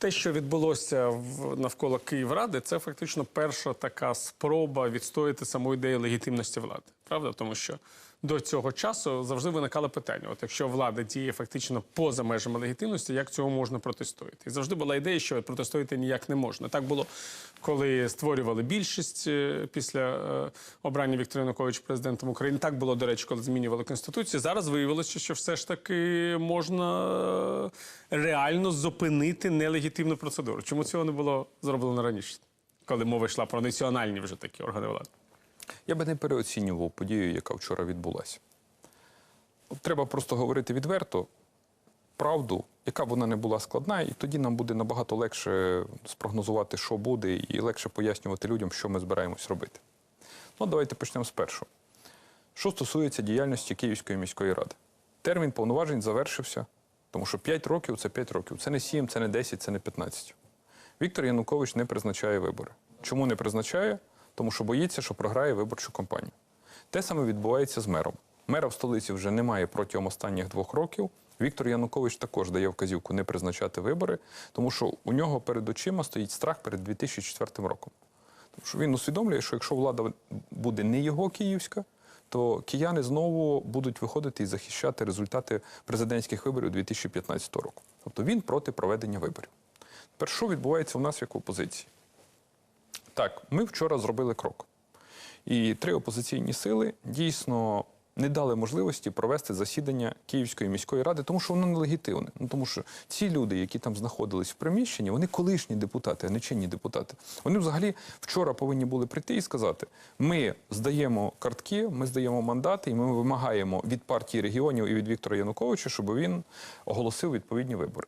те, що відбулося в навколо Київради, це фактично перша така спроба відстояти саму ідею легітимності влади. Правда, тому що до цього часу завжди виникало питання: от якщо влада діє фактично поза межами легітимності, як цього можна протистояти? І завжди була ідея, що протистояти ніяк не можна. Так було, коли створювали більшість е, після е, обрання Віктора Януковича президентом України. Так було, до речі, коли змінювали конституцію. Зараз виявилося, що все ж таки можна е, реально зупинити нелегітимну процедуру. Чому цього не було зроблено раніше, коли мова йшла про національні вже такі органи влади? Я би не переоцінював подію, яка вчора відбулася. Треба просто говорити відверто правду, яка б вона не була складна, і тоді нам буде набагато легше спрогнозувати, що буде, і легше пояснювати людям, що ми збираємось робити. Ну, давайте почнемо з першого. Що стосується діяльності Київської міської ради, термін повноважень завершився, тому що 5 років це 5 років. Це не 7, це не 10, це не 15. Віктор Янукович не призначає вибори. Чому не призначає? Тому що боїться, що програє виборчу кампанію. Те саме відбувається з мером. Мера в столиці вже немає протягом останніх двох років. Віктор Янукович також дає вказівку не призначати вибори, тому що у нього перед очима стоїть страх перед 2004 роком. Тому що він усвідомлює, що якщо влада буде не його київська, то кияни знову будуть виходити і захищати результати президентських виборів 2015 року. Тобто він проти проведення виборів. Тепер що відбувається у нас як опозиції? Так, ми вчора зробили крок. І три опозиційні сили дійсно не дали можливості провести засідання Київської міської ради, тому що воно нелегітимне. Ну тому що ці люди, які там знаходились в приміщенні, вони колишні депутати, а не чинні депутати. Вони взагалі вчора повинні були прийти і сказати: ми здаємо картки, ми здаємо мандати, і ми вимагаємо від партії регіонів і від Віктора Януковича, щоб він оголосив відповідні вибори.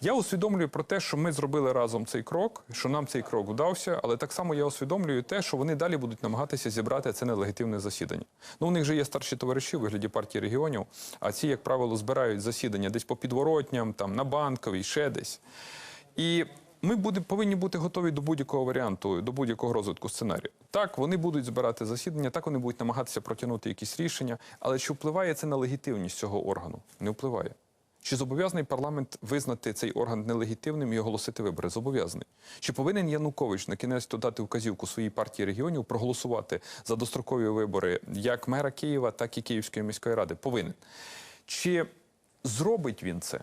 Я усвідомлюю про те, що ми зробили разом цей крок, що нам цей крок вдався, але так само я усвідомлюю те, що вони далі будуть намагатися зібрати це нелегітимне засідання. Ну, у них же є старші товариші у вигляді партії регіонів, а ці, як правило, збирають засідання десь по підворотням, там на банковій, ще десь. І ми буде, повинні бути готові до будь-якого варіанту, до будь-якого розвитку сценарію. Так, вони будуть збирати засідання, так вони будуть намагатися протягнути якісь рішення. Але чи впливає це на легітимність цього органу? Не впливає. Чи зобов'язаний парламент визнати цей орган нелегітимним і оголосити вибори? Зобов'язаний. Чи повинен Янукович на кінець додати вказівку своїй партії регіонів проголосувати за дострокові вибори як мера Києва, так і Київської міської ради? Повинен. Чи зробить він це?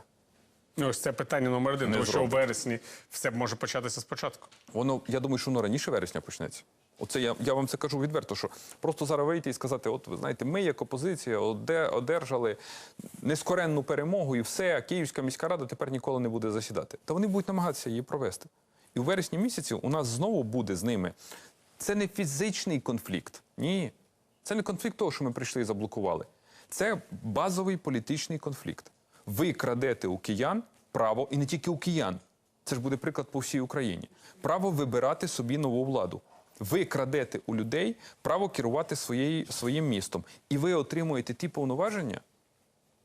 Ось це питання номер один, Не тому що у вересні все може початися спочатку. Воно, я думаю, що воно раніше вересня почнеться. Оце я, я вам це кажу відверто, що просто зараз вийти і сказати: от ви знаєте, ми як опозиція оде, одержали нескоренну перемогу, і все, Київська міська рада тепер ніколи не буде засідати. Та вони будуть намагатися її провести. І у вересні місяці у нас знову буде з ними. Це не фізичний конфлікт. Ні. Це не конфлікт того, що ми прийшли і заблокували. Це базовий політичний конфлікт. Ви крадете у киян право, і не тільки у киян. Це ж буде приклад по всій Україні. Право вибирати собі нову владу. Ви крадете у людей право керувати своєю, своїм містом. І ви отримуєте ті повноваження,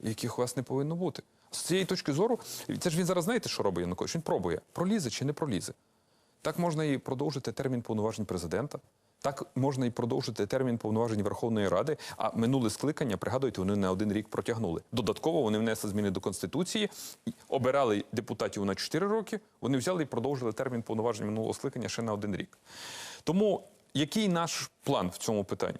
яких у вас не повинно бути. З цієї точки зору, це ж він зараз знаєте, що робить Янукович? Він пробує, пролізе чи не пролізе. Так можна і продовжити термін повноважень президента. Так можна і продовжити термін повноважень Верховної Ради. А минуле скликання, пригадуєте, вони на один рік протягнули. Додатково вони внесли зміни до конституції, обирали депутатів на 4 роки. Вони взяли і продовжили термін повноважень минулого скликання ще на один рік. Тому який наш план в цьому питанні?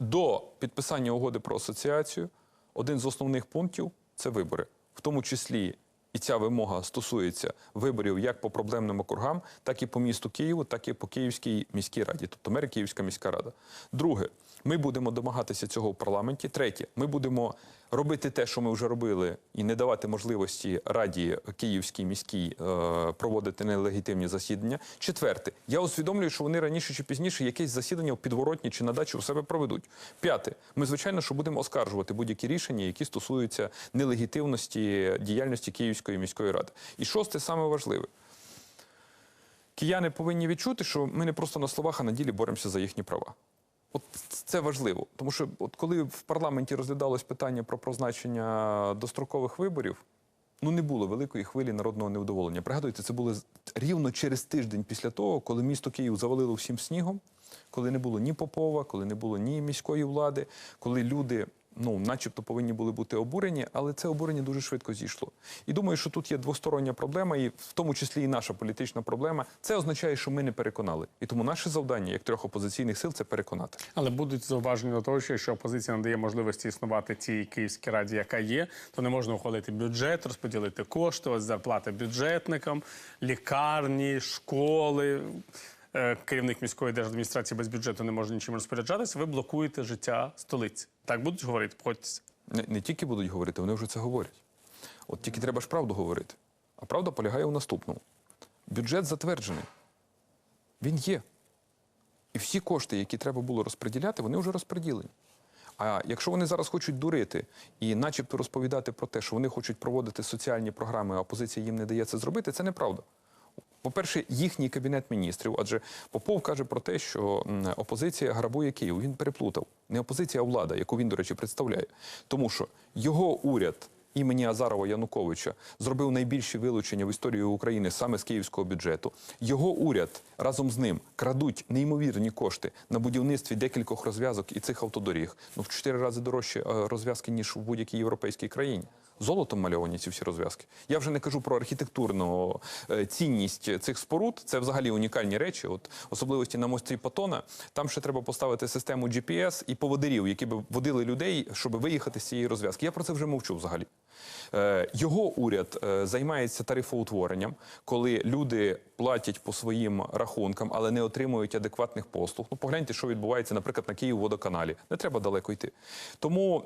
До підписання угоди про асоціацію один з основних пунктів це вибори, в тому числі. І ця вимога стосується виборів як по проблемним округам, так і по місту Києву, так і по Київській міській раді, тобто мер Київська міська рада. Друге, ми будемо домагатися цього в парламенті. Третє, ми будемо робити те, що ми вже робили, і не давати можливості раді Київській міській е, проводити нелегітимні засідання. Четверте, я усвідомлюю, що вони раніше чи пізніше якесь засідання в підворотні чи на дачі у себе проведуть. П'яте, ми звичайно, що будемо оскаржувати будь-які рішення, які стосуються нелегітимності діяльності Київської міської ради. І шосте, саме важливе. Кияни повинні відчути, що ми не просто на словах, а на ділі боремося за їхні права. От це важливо, тому що от коли в парламенті розглядалось питання про призначення дострокових виборів, ну не було великої хвилі народного невдоволення. Пригадуєте, це було рівно через тиждень після того, коли місто Київ завалило всім снігом, коли не було ні Попова, коли не було ні міської влади, коли люди ну, начебто, повинні були бути обурені, але це обурення дуже швидко зійшло. І думаю, що тут є двостороння проблема, і в тому числі і наша політична проблема. Це означає, що ми не переконали. І тому наше завдання, як трьох опозиційних сил, це переконати. Але будуть зауваження до того, що опозиція надає можливості існувати цій Київській раді, яка є, то не можна ухвалити бюджет, розподілити кошти, ось зарплати бюджетникам, лікарні, школи. Е, Керівник міської держадміністрації без бюджету не може нічим розпоряджатися. Ви блокуєте життя столиці. Так будуть говорити, погодьтеся. Не, не тільки будуть говорити, вони вже це говорять. От тільки треба ж правду говорити. А правда полягає у наступному: бюджет затверджений. Він є. І всі кошти, які треба було розподіляти, вони вже розподілені. А якщо вони зараз хочуть дурити і начебто розповідати про те, що вони хочуть проводити соціальні програми, а опозиція їм не дає це зробити, це неправда. По-перше, їхній кабінет міністрів, адже Попов каже про те, що опозиція грабує Київ. Він переплутав. Не опозиція, а влада, яку він, до речі, представляє. Тому що його уряд імені Азарова Януковича зробив найбільші вилучення в історії України саме з київського бюджету. Його уряд разом з ним крадуть неймовірні кошти на будівництві декількох розв'язок і цих автодоріг. Ну в чотири рази дорожче е, розв'язки ніж в будь-якій європейській країні. Золотом мальовані ці всі розв'язки. Я вже не кажу про архітектурну е, цінність цих споруд. Це взагалі унікальні речі. От особливості на мості Патона. Там ще треба поставити систему GPS і поводирів, які б водили людей, щоб виїхати з цієї розв'язки. Я про це вже мовчу взагалі. Е, Його уряд е, займається тарифоутворенням, коли люди платять по своїм рахункам, але не отримують адекватних послуг. Ну, погляньте, що відбувається, наприклад, на Київводоканалі. Не треба далеко йти. Тому,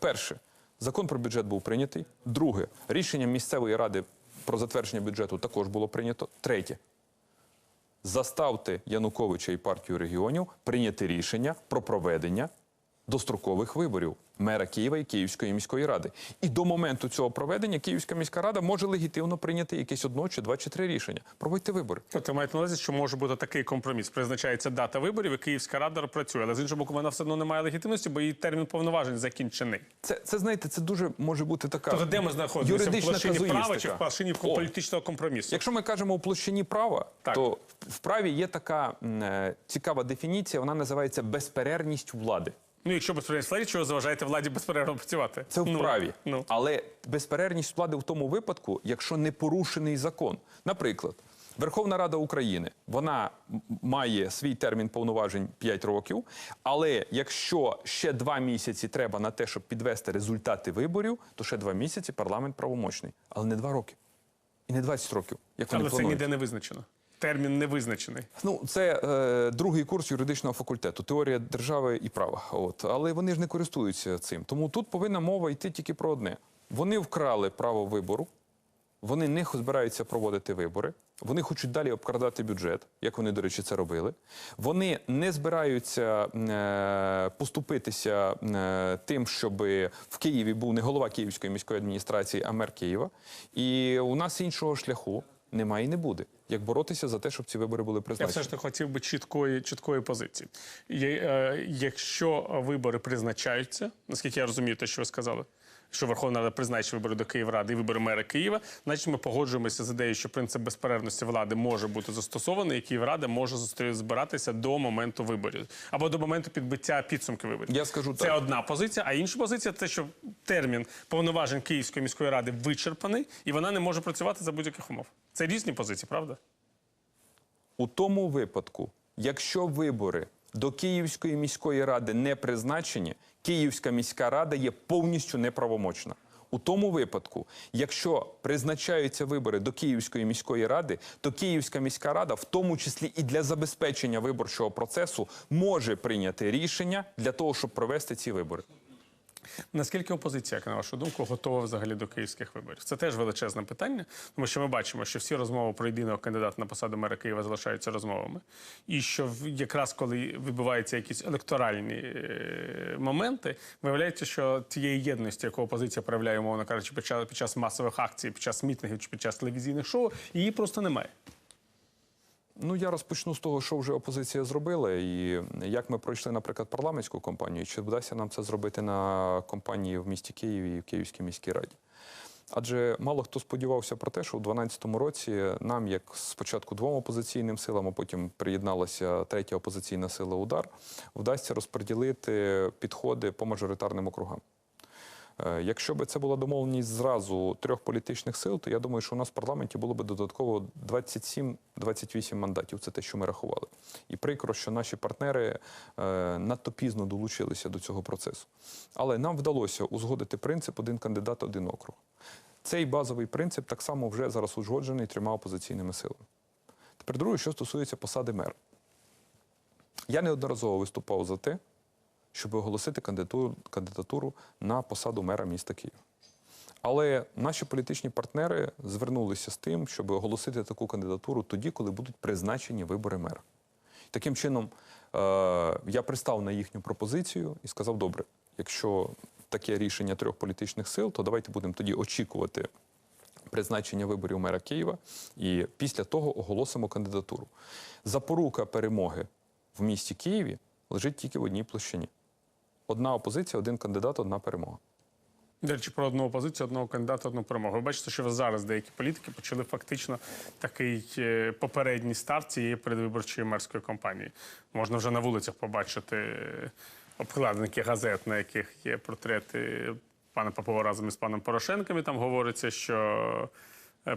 перше, закон про бюджет був прийнятий. Друге, рішення місцевої ради про затвердження бюджету також було прийнято. Третє, заставте Януковича і партію регіонів прийняти рішення про проведення дострокових виборів мера Києва і Київської міської ради. І до моменту цього проведення Київська міська рада може легітимно прийняти якесь одно чи два чи три рішення. Проводьте вибори. Тобто маєте на увазі, що може бути такий компроміс. Призначається дата виборів, і Київська рада працює. Але з іншого боку, вона все одно не має легітимності, бо її термін повноважень закінчений. Це, це знаєте, це дуже може бути така Тобто, де ми знаходимося в площині права чи в площині О, політичного компромісу? Якщо ми кажемо у площині права, Так. то в праві є така м, е, цікава дефініція, вона називається безперервність влади. Ну, якщо безперервність владі, чого заважаєте владі безперервно працювати? Це в Ну, праві. Ну. Але безперервність влади в тому випадку, якщо не порушений закон. Наприклад, Верховна Рада України вона має свій термін повноважень 5 років. Але якщо ще два місяці треба на те, щоб підвести результати виборів, то ще два місяці парламент правомочний. Але не два роки. І не 20 років, як вони Але це ніде не визначено. Термін не визначений. Ну, це е, другий курс юридичного факультету, теорія держави і права. От але вони ж не користуються цим. Тому тут повинна мова йти тільки про одне: вони вкрали право вибору, вони не збираються проводити вибори, вони хочуть далі обкрадати бюджет, як вони, до речі, це робили. Вони не збираються е, поступитися е, тим, щоб в Києві був не голова Київської міської адміністрації, а мер Києва. І у нас іншого шляху немає і не буде. Як боротися за те, щоб ці вибори були Я все ж таки хотів би чіткої, чіткої позиції. Є, е, якщо вибори призначаються, наскільки я розумію, те, що ви сказали, що Верховна Рада призначить вибори до Київради і вибори мера Києва, значить ми погоджуємося з ідеєю, що принцип безперервності влади може бути застосований, і Київрада може збиратися до моменту виборів або до моменту підбиття підсумків виборів. Я скажу Це так. одна позиція, а інша позиція це що термін повноважень Київської міської ради вичерпаний, і вона не може працювати за будь-яких умов. Це різні позиції, правда? У тому випадку, якщо вибори до Київської міської ради не призначені, Київська міська рада є повністю неправомочна. У тому випадку, якщо призначаються вибори до Київської міської ради, то Київська міська рада, в тому числі і для забезпечення виборчого процесу, може прийняти рішення для того, щоб провести ці вибори. Наскільки опозиція, як на вашу думку, готова взагалі до київських виборів? Це теж величезне питання, тому що ми бачимо, що всі розмови про єдиного кандидата на посаду мера Києва залишаються розмовами. І що якраз коли відбуваються якісь електоральні е, моменти, виявляється, що тієї єдності, яку опозиція проявляє, умовно кажучи, під час, під час масових акцій, під час мітингів чи під час телевізійних шоу, її просто немає. Ну, я розпочну з того, що вже опозиція зробила, і як ми пройшли, наприклад, парламентську кампанію, чи вдасться нам це зробити на кампанії в місті Києві і в Київській міській раді. Адже мало хто сподівався про те, що у 2012 році нам, як спочатку двом опозиційним силам, а потім приєдналася третя опозиційна сила удар, вдасться розподілити підходи по мажоритарним округам. Е, Якщо б це була домовленість зразу трьох політичних сил, то я думаю, що у нас в парламенті було б додатково 27-28 мандатів. Це те, що ми рахували. І прикро, що наші партнери е, надто пізно долучилися до цього процесу. Але нам вдалося узгодити принцип один кандидат, один округ. Цей базовий принцип так само вже зараз узгоджений трьома опозиційними силами. Тепер друге, що стосується посади мера. Я неодноразово виступав за те, щоб оголосити кандидатуру, на посаду мера міста Києва. Але наші політичні партнери звернулися з тим, щоб оголосити таку кандидатуру тоді, коли будуть призначені вибори мера. Таким чином, е, я пристав на їхню пропозицію і сказав: добре, якщо таке рішення трьох політичних сил, то давайте будемо тоді очікувати призначення виборів мера Києва і після того оголосимо кандидатуру. Запорука перемоги в місті Києві лежить тільки в одній площині. Одна опозиція, один кандидат, одна перемога. До речі, про одну опозицію, одного кандидата, одну перемогу. Ви бачите, що зараз деякі політики почали фактично такий е, попередній старт цієї передвиборчої мерської кампанії. Можна вже на вулицях побачити е, обкладинки газет, на яких є портрети пана Попова разом із паном Порошенком. І там говориться, що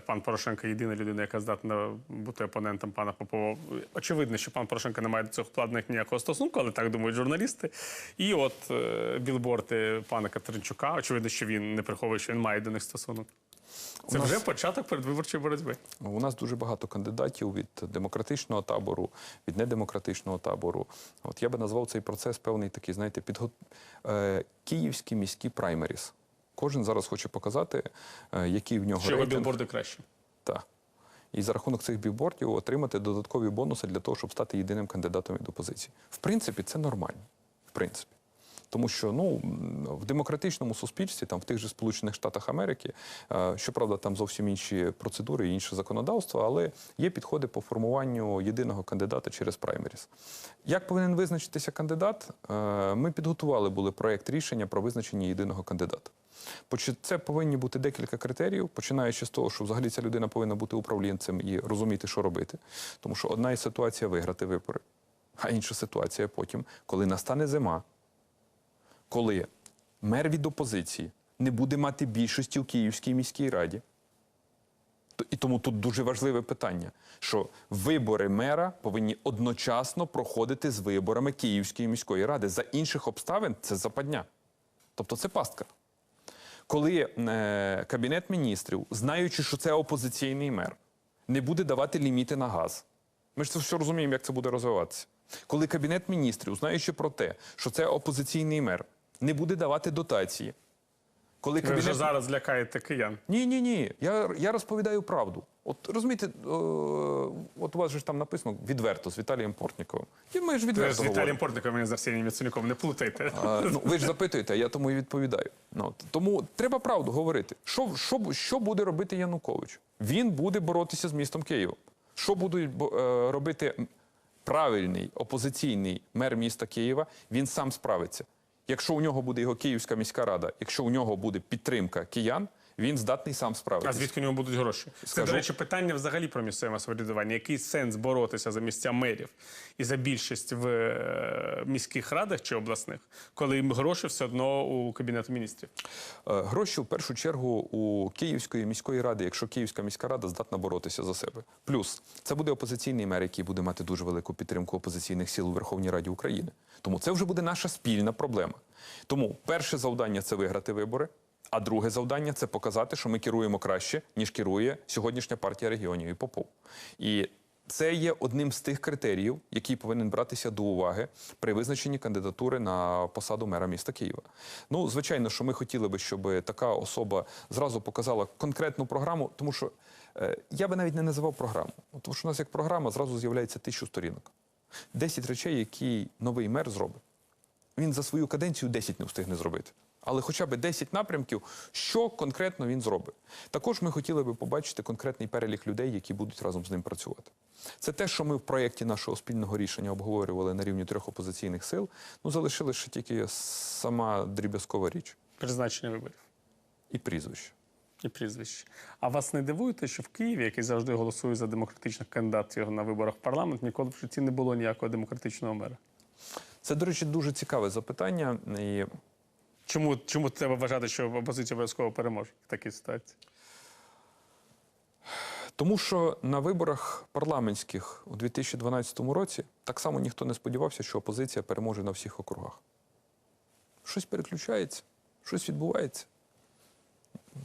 пан Порошенко єдина людина, яка здатна бути опонентом пана Попова. Очевидно, що пан Порошенко не має до цих вкладених ніякого стосунку, але так думають журналісти. І от е, білборди пана Катеринчука, очевидно, що він не приховує, що він має до них стосунок. Це нас- вже початок передвиборчої боротьби. У нас дуже багато кандидатів від демократичного табору, від недемократичного табору. От я би назвав цей процес певний такий, знаєте, підго... е, київські міські праймеріс. Кожен зараз хоче показати, е, який в нього Що рейтинг. білборди краще. Так. І за рахунок цих білбордів отримати додаткові бонуси для того, щоб стати єдиним кандидатом від опозиції. В принципі, це нормально. В принципі. Тому що ну, в демократичному суспільстві, там в тих же Сполучених Штатах Америки, е, щоправда, там зовсім інші процедури і інше законодавство, але є підходи по формуванню єдиного кандидата через праймеріс. Як повинен визначитися кандидат? Е, Ми підготували були проєкт рішення про визначення єдиного кандидата. Це повинні бути декілька критеріїв, починаючи з того, що взагалі ця людина повинна бути управлінцем і розуміти, що робити. Тому що одна із ситуацій виграти вибори, а інша ситуація потім, коли настане зима, коли мер від опозиції не буде мати більшості у Київській міській раді. І тому тут дуже важливе питання, що вибори мера повинні одночасно проходити з виборами Київської міської ради. За інших обставин це западня. Тобто це пастка. Коли е, Кабінет міністрів, знаючи, що це опозиційний мер, не буде давати ліміти на газ. Ми ж це все розуміємо, як це буде розвиватися. Коли Кабінет міністрів, знаючи про те, що це опозиційний мер, не буде давати дотації. Коли Ви вже зараз лякаєте киян. ні, ні, ні. Я, я розповідаю правду. От розумієте, е, от у вас же ж там написано відверто з Віталієм Портніковим. І ми ж Ви відверто з Віталієм. Портником і з Арсенієм Яценюком не плутайте. А, ну, ви ж запитуєте, а я тому і відповідаю. Ну, от, тому треба правду говорити. Що, що, що буде робити Янукович? Він буде боротися з містом Києвом. Що буде е, робити правильний опозиційний мер міста Києва? Він сам справиться. Якщо у нього буде його Київська міська рада, якщо у нього буде підтримка киян, він здатний сам А звідки у нього будуть гроші? Це, до речі, питання взагалі про місцеве самоврядування. Який сенс боротися за місця мерів і за більшість в е, міських радах чи обласних, коли гроші все одно у Кабінету міністрів? Е, Гроші в першу чергу у Київської міської ради, якщо Київська міська рада здатна боротися за себе. Плюс це буде опозиційний мер, який буде мати дуже велику підтримку опозиційних сил у Верховній Раді України. Тому це вже буде наша спільна проблема. Тому перше завдання це виграти вибори. А друге завдання це показати, що ми керуємо краще, ніж керує сьогоднішня партія регіонів і Попов. І це є одним з тих критеріїв, який повинен братися до уваги при визначенні кандидатури на посаду мера міста Києва. Ну, звичайно, що ми хотіли би, щоб така особа зразу показала конкретну програму, тому що е, я би навіть не називав програму. Тому що у нас як програма зразу з'являється тисячу сторінок. Десять речей, які новий мер зробить. Він за свою каденцію 10 не встигне зробити. Але хоча б 10 напрямків, що конкретно він зробить. Також ми хотіли би побачити конкретний перелік людей, які будуть разом з ним працювати. Це те, що ми в проєкті нашого спільного рішення обговорювали на рівні трьох опозиційних сил. Ну, залишилось ще тільки сама дріб'язкова річ Призначення виборів. і прізвище. І прізвище. А вас не дивує те, що в Києві, який завжди голосує за демократичних кандидатів на виборах в парламент, ніколи в житті не було ніякого демократичного мера? Це, до речі, дуже цікаве запитання. І Чому, чому треба вважати, що опозиція обов'язково переможе в такій ситуації? Тому що на виборах парламентських у 2012 році так само ніхто не сподівався, що опозиція переможе на всіх округах. Щось переключається, щось відбувається.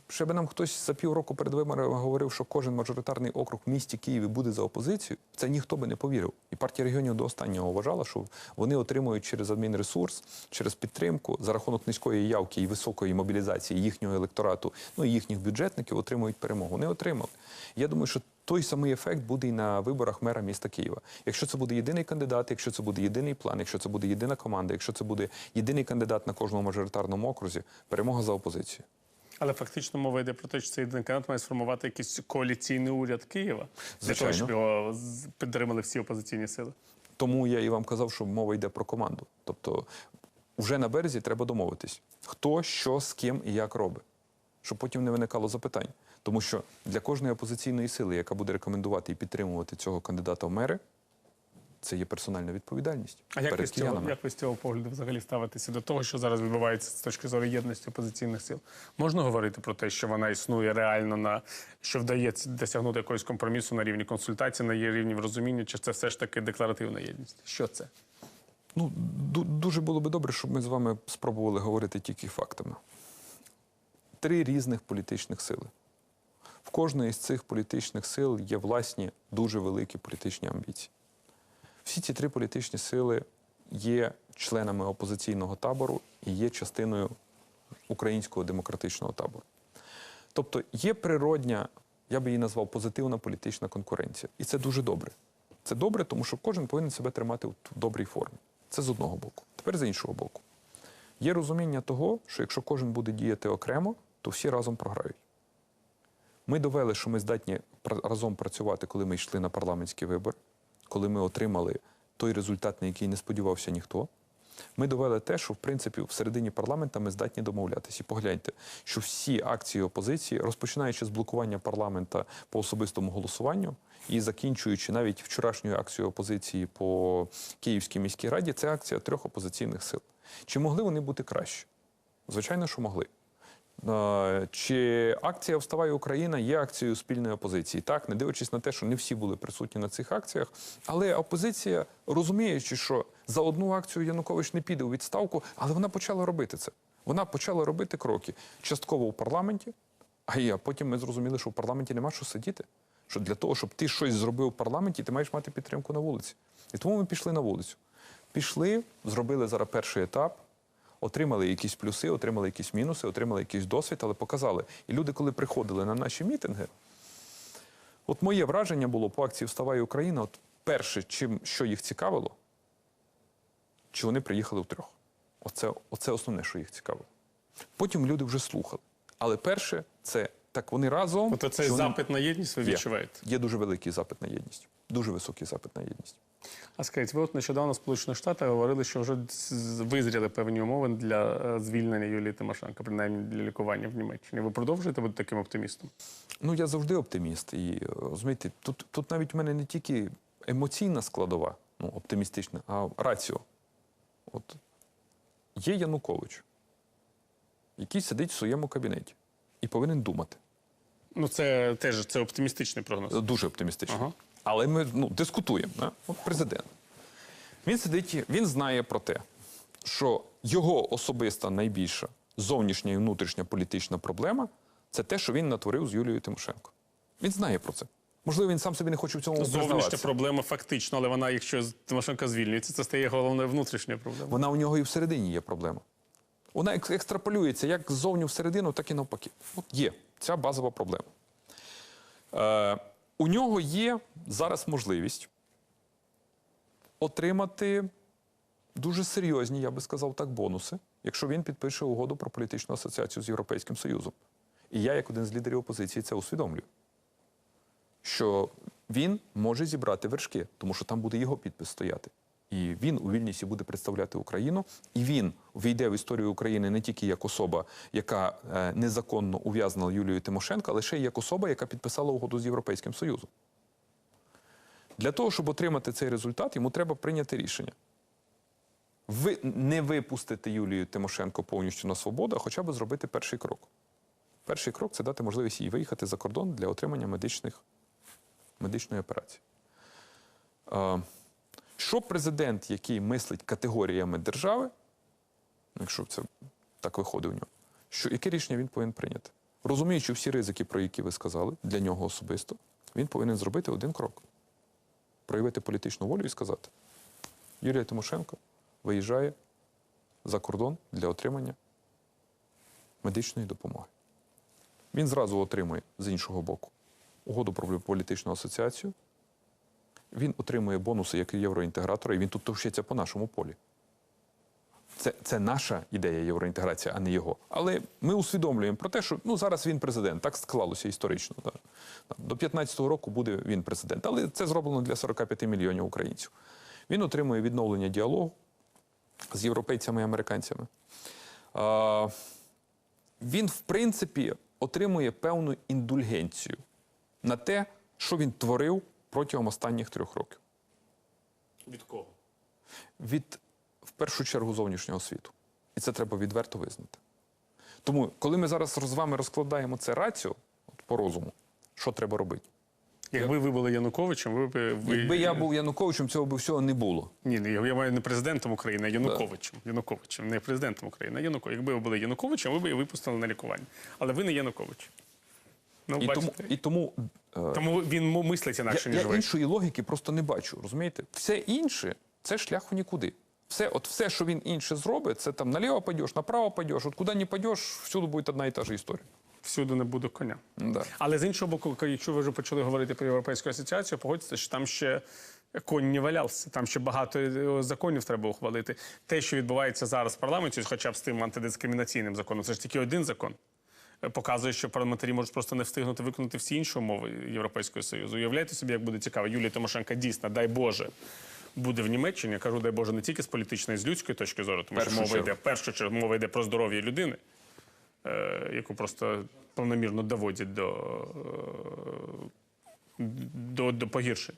Ще би нам хтось за півроку перед виборами говорив, що кожен мажоритарний округ в місті Києві буде за опозицію, це ніхто би не повірив. І партія регіонів до останнього вважала, що вони отримують через адмінресурс, через підтримку за рахунок низької явки і високої мобілізації їхнього електорату, ну і їхніх бюджетників отримують перемогу. Не отримали. Я думаю, що той самий ефект буде і на виборах мера міста Києва. Якщо це буде єдиний кандидат, якщо це буде єдиний план, якщо це буде єдина команда, якщо це буде єдиний кандидат на кожному мажоритарному окрузі, перемога за опозицію. Але фактично мова йде про те, що цей єдиний кандидат має сформувати якийсь коаліційний уряд Києва для того, щоб його підтримали всі опозиційні сили. Тому я і вам казав, що мова йде про команду. Тобто, вже на березі треба домовитись, хто що з ким і як робить, щоб потім не виникало запитань. Тому що для кожної опозиційної сили, яка буде рекомендувати і підтримувати цього кандидата в мери, це є персональна відповідальність А як ви, цього, як ви з цього погляду взагалі ставитеся до того, що зараз відбувається з точки зору єдності опозиційних сил? Можна говорити про те, що вона існує реально на що вдається досягнути якогось компромісу на рівні консультацій, на її рівні розуміння, чи це все ж таки декларативна єдність? Що це? Ну, дуже було би добре, щоб ми з вами спробували говорити тільки фактами. Три різних політичних сили. В кожної з цих політичних сил є власні дуже великі політичні амбіції. Всі ці три політичні сили є членами опозиційного табору і є частиною українського демократичного табору. Тобто є природня, я би її назвав позитивна політична конкуренція. І це дуже добре. Це добре, тому що кожен повинен себе тримати в добрій формі. Це з одного боку. Тепер з іншого боку. Є розуміння того, що якщо кожен буде діяти окремо, то всі разом програють. Ми довели, що ми здатні разом працювати, коли ми йшли на парламентські вибори, коли ми отримали той результат, на який не сподівався ніхто. Ми довели те, що в принципі всередині парламента ми здатні домовлятися. І погляньте, що всі акції опозиції, розпочинаючи з блокування парламента по особистому голосуванню і закінчуючи навіть вчорашньою акцією опозиції по Київській міській раді, це акція трьох опозиційних сил. Чи могли вони бути краще? Звичайно, що могли. Чи акція Вставай Україна є акцією спільної опозиції? Так, не дивлячись на те, що не всі були присутні на цих акціях, але опозиція, розуміючи, що за одну акцію Янукович не піде у відставку, але вона почала робити це. Вона почала робити кроки частково у парламенті, а потім ми зрозуміли, що в парламенті нема що сидіти. Що для того, щоб ти щось зробив в парламенті, ти маєш мати підтримку на вулиці. І тому ми пішли на вулицю. Пішли, зробили зараз перший етап, отримали якісь плюси, отримали якісь мінуси, отримали якийсь досвід, але показали. І люди, коли приходили на наші мітинги, от моє враження було по акції Вставай Україна, от перше, чим що їх цікавило, чи вони приїхали втрьох. Оце, оце основне, що їх цікавило. Потім люди вже слухали. Але перше, це так вони разом. От цей вони- запит на єдність ви Є. відчуваєте? Є дуже великий запит на єдність. Дуже високий запит на єдність. А скажіть, ви от нещодавно в Сполучених Штатах говорили, що вже визріли певні умови для е, звільнення Юлії Тимошенко, принаймні для лікування в Німеччині. Ви продовжуєте бути таким оптимістом? Ну, я завжди оптиміст. І е, розумієте, тут, тут навіть в мене не тільки емоційна складова, ну, оптимістична, а раціо. От є Янукович, який сидить в своєму кабінеті і повинен думати. Ну це теж це оптимістичний прогноз. Дуже оптимістично. Ага. Але ми ну, дискутуємо. Да? От президент. Він сидить, він знає про те, що його особиста найбільша зовнішня і внутрішня політична проблема це те, що він натворив з Юлією Тимошенко. Він знає про це. Можливо, він сам собі не хоче в цьому Зовнішня проблема фактично, але вона, якщо Тимошенко звільнюється, це стає головною внутрішньою проблемою. Вона у нього і всередині є проблема. Вона екс- екстраполюється як ззовні всередину, так і навпаки. От є ця базова проблема. Е, у нього є зараз можливість отримати дуже серйозні, я би сказав так, бонуси, якщо він підпише угоду про політичну асоціацію з Європейським Союзом. І я, як один з лідерів опозиції, це усвідомлюю. Що він може зібрати вершки, тому що там буде його підпис стояти. І він у Вільнісі буде представляти Україну, і він війде в історію України не тільки як особа, яка е, незаконно ув'язнила Юлію Тимошенко, а лише й як особа, яка підписала угоду з Європейським Союзом. Для того, щоб отримати цей результат, йому треба прийняти рішення. Ви не випустити Юлію Тимошенко повністю на свободу, а хоча б зробити перший крок. Перший крок це дати можливість їй виїхати за кордон для отримання медичних, медичної операції. Що президент, який мислить категоріями держави, якщо це так виходить у нього, що, яке рішення він повинен прийняти? Розуміючи всі ризики, про які ви сказали, для нього особисто, він повинен зробити один крок: проявити політичну волю і сказати: Юлія Тимошенко виїжджає за кордон для отримання медичної допомоги. Він зразу отримує з іншого боку угоду про політичну асоціацію. Він отримує бонуси як євроінтегратора, і він тут товщиться по нашому полі. Це, це наша ідея євроінтеграції, а не його. Але ми усвідомлюємо про те, що ну, зараз він президент, так склалося історично. Да. До 15-го року буде він президент. Але це зроблено для 45 мільйонів українців. Він отримує відновлення діалогу з європейцями і американцями. А, він, в принципі, отримує певну індульгенцію на те, що він творив протягом останніх трьох років. Від кого? Від, в першу чергу, зовнішнього світу. І це треба відверто визнати. Тому, коли ми зараз з вами розкладаємо це раціо от, по розуму, що треба робити? Якби ви були Януковичем, ви б ви... Якби я був Януковичем, цього б всього не було. Ні, ні, я маю не президентом України, а Януковичем. Януковичем, не президентом України, а Януковичем. Якби ви були Януковичем, ви б її випустили на лікування. Але ви не Янукович. Ну, І тому, і тому е, Тому він мислить інакше, я, ніж я ви. іншої логіки просто не бачу. Розумієте? Все інше це шлях у нікуди. Все, от все, що він інше зробить, це там наліво пойдеш, направо пойдеш, от куди не пойдеш, всюди буде одна і та ж історія. Всюди не буде коня. Да. Але з іншого боку, якщо ви вже почали говорити про європейську асоціацію, погодьтеся, що там ще конь не валявся. Там ще багато е, законів треба ухвалити. Те, що відбувається зараз в парламенті, хоча б з тим антидискримінаційним законом, це ж тільки один закон. Показує, що парламентарі можуть просто не встигнути виконати всі інші умови Європейського Союзу. Уявляєте собі, як буде цікаво. Юлія Тимошенко дійсно, дай Боже, буде в Німеччині. Я кажу, дай Боже, не тільки з політичної, з людської точки зору, тому що мова йде першу чергу, мова йде про здоров'я людини е, яку просто повномірно доводять до, е, до, до погіршень.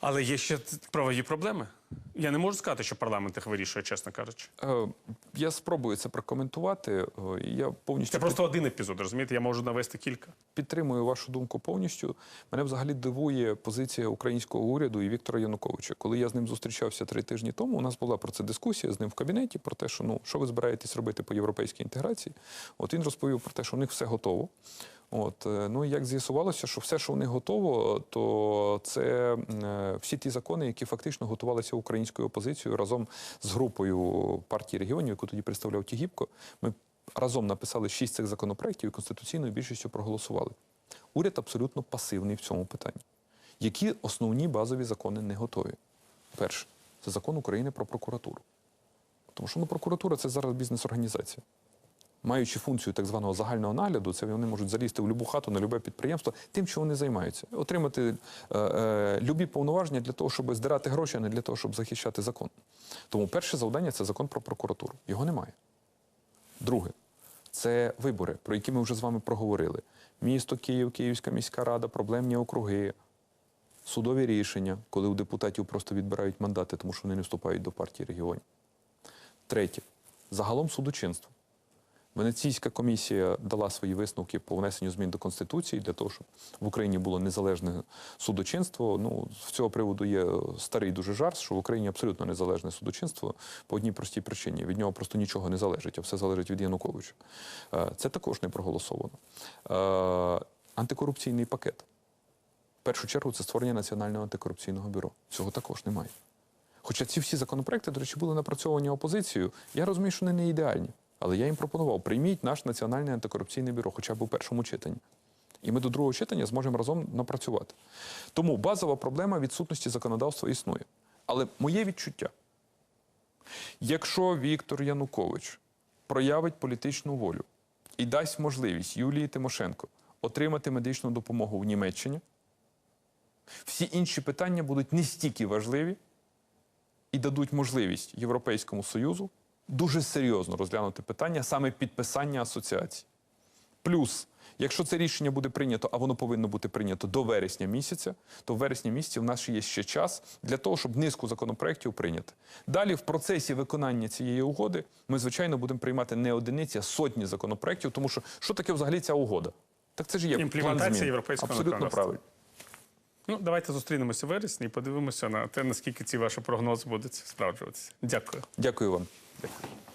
Але є ще правові проблеми. Я не можу сказати, що парламент їх вирішує, чесно кажучи. Е, я спробую це прокоментувати. Е, Я повністю Це просто один епізод, розумієте? Я можу навести кілька. підтримую вашу думку повністю. Мене взагалі дивує позиція українського уряду і Віктора Януковича. Коли я з ним зустрічався три тижні тому, у нас була про це дискусія з ним в кабінеті про те, що ну що ви збираєтесь робити по європейській інтеграції. От він розповів про те, що у них все готово. От е, ну як з'ясувалося, що все, що них готово, то це е, всі ті закони, які фактично готувалися українською опозицією разом з групою партії регіонів, яку тоді представляв Тігіпко. Ми разом написали шість цих законопроєктів і конституційною більшістю проголосували. Уряд абсолютно пасивний в цьому питанні. Які основні базові закони не готові? Перше, це закон України про прокуратуру. Тому що ну, прокуратура це зараз бізнес-організація. Маючи функцію так званого загального нагляду, це вони можуть залізти в любу хату на любе підприємство, тим, що вони займаються, отримати е, е, любі повноваження для того, щоб здирати гроші, а не для того, щоб захищати закон. Тому перше завдання це закон про прокуратуру. Його немає. Друге, це вибори, про які ми вже з вами проговорили. Місто Київ, Київська міська рада, проблемні округи, судові рішення, коли у депутатів просто відбирають мандати, тому що вони не вступають до партії регіонів. Третє, загалом судочинство. Венеційська комісія дала свої висновки по внесенню змін до Конституції для того, щоб в Україні було незалежне судочинство. Ну, з цього приводу є старий дуже жарт, що в Україні абсолютно незалежне судочинство по одній простій причині. Від нього просто нічого не залежить, а все залежить від Януковича. Е, Це також не проголосовано. Е, Антикорупційний пакет. В першу чергу це створення Національного антикорупційного бюро. Цього також немає. Хоча ці всі законопроекти, до речі, були напрацьовані опозицією, я розумію, що вони не ідеальні. Але я їм пропонував: прийміть наш національне антикорупційне бюро, хоча б у першому читанні. І ми до другого читання зможемо разом напрацювати. Тому базова проблема відсутності законодавства існує. Але моє відчуття: якщо Віктор Янукович проявить політичну волю і дасть можливість Юлії Тимошенко отримати медичну допомогу в Німеччині, всі інші питання будуть не стільки важливі, і дадуть можливість Європейському Союзу дуже серйозно розглянути питання саме підписання асоціації. Плюс, якщо це рішення буде прийнято, а воно повинно бути прийнято до вересня місяця, то в вересні місяці в нас є ще час для того, щоб низку законопроєктів прийняти. Далі, в процесі виконання цієї угоди, ми, звичайно, будемо приймати не одиниці, а сотні законопроєктів, тому що що таке взагалі ця угода? Так це ж є Імплементація європейського Абсолютно правильно. Ну, давайте зустрінемося в вересні і подивимося на те, наскільки ці ваші прогнози будуть справджуватися. Дякую. Дякую вам. perfectly.